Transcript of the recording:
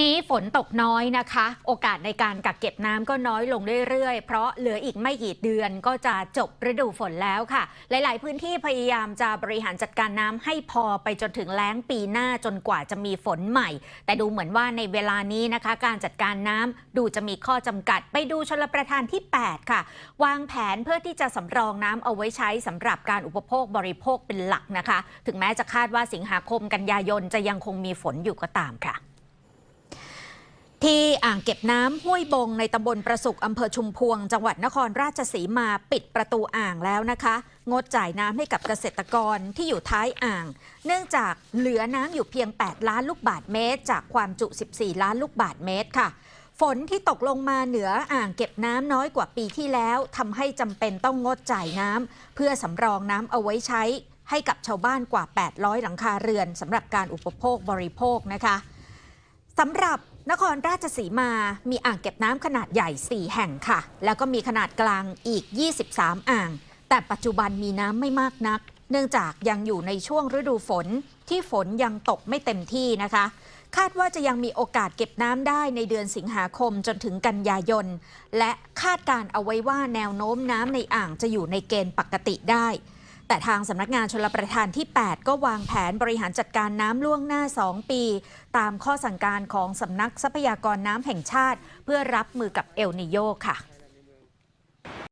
นี้ฝนตกน้อยนะคะ โอกาสในการกักเก็บน้ำก็น้อยลงเรื่อยๆ เพราะเหลืออีกไม่กี่เดือนก็จะจบฤดูฝนแล้วค่ะ หลายๆ พื้นที่พยายามจะบริหารจัดการน้ำให้พอไปจนถึงแล้งปีหน้าจนกว่าจะมีฝนใหม่ แต่ดูเหมือนว่าในเวลานี้นะคะ การจัดการน้ำดูจะมีข้อจำกัด ไปดูชลประทานที่ 8 ค่ะ วางแผนเพื่อที่จะสำรองน้ำเอาไว้ใช้สำหรับการอุปโภคบริโภคเป็นหลักนะคะ ถึงแม้จะคาดว่าสิงหาคมกันยายนจะยังคงมีฝนอยู่ก็ตามค่ะ ที่อ่างเก็บน้ำห้วยบงในตำบลประสุกอำเภอชุมพวง จังหวัดนครราชสีมาปิดประตูอ่างแล้วนะคะ งดจ่ายน้ำให้กับเกษตรกรที่อยู่ท้ายอ่าง เนื่องจากเหลือน้ำอยู่เพียง 8 ล้านลูกบาทเมตร จากความจุ 14 ล้านลูกบาทเมตรค่ะ ฝนที่ตกลงมาเหนืออ่างเก็บน้ำน้อยกว่าปีที่แล้วทำให้จำเป็นต้องงดจ่ายน้ำเพื่อสำรองน้ำเอาไว้ใช้ ให้กับชาวบ้านกว่า 800 หลังคาเรือนสำหรับการอุปโภคบริโภคนะคะสำหรับ นครราชสีมามีอ่างเก็บน้ำขนาดใหญ่ 4 แห่งค่ะ แล้วก็มีขนาดกลางอีก 23 อ่าง แต่ปัจจุบันมีน้ำไม่มากนัก เนื่องจากยังอยู่ในช่วงฤดูฝนที่ฝนยังตกไม่เต็มที่นะคะ คาดว่าจะยังมีโอกาสเก็บน้ำได้ในเดือนสิงหาคมจนถึงกันยายน และคาดการเอาไว้ว่าแนวโน้มน้ำในอ่างจะอยู่ในเกณฑ์ปกติได้ แต่ทางสำนักงานชลประทานที่ 8 ก็วางแผนบริหารจัดการน้ำล่วงหน้า 2 ปี ตามข้อสั่งการของสำนักทรัพยากรน้ำแห่งชาติ เพื่อรับมือกับเอลนิโยค่ะ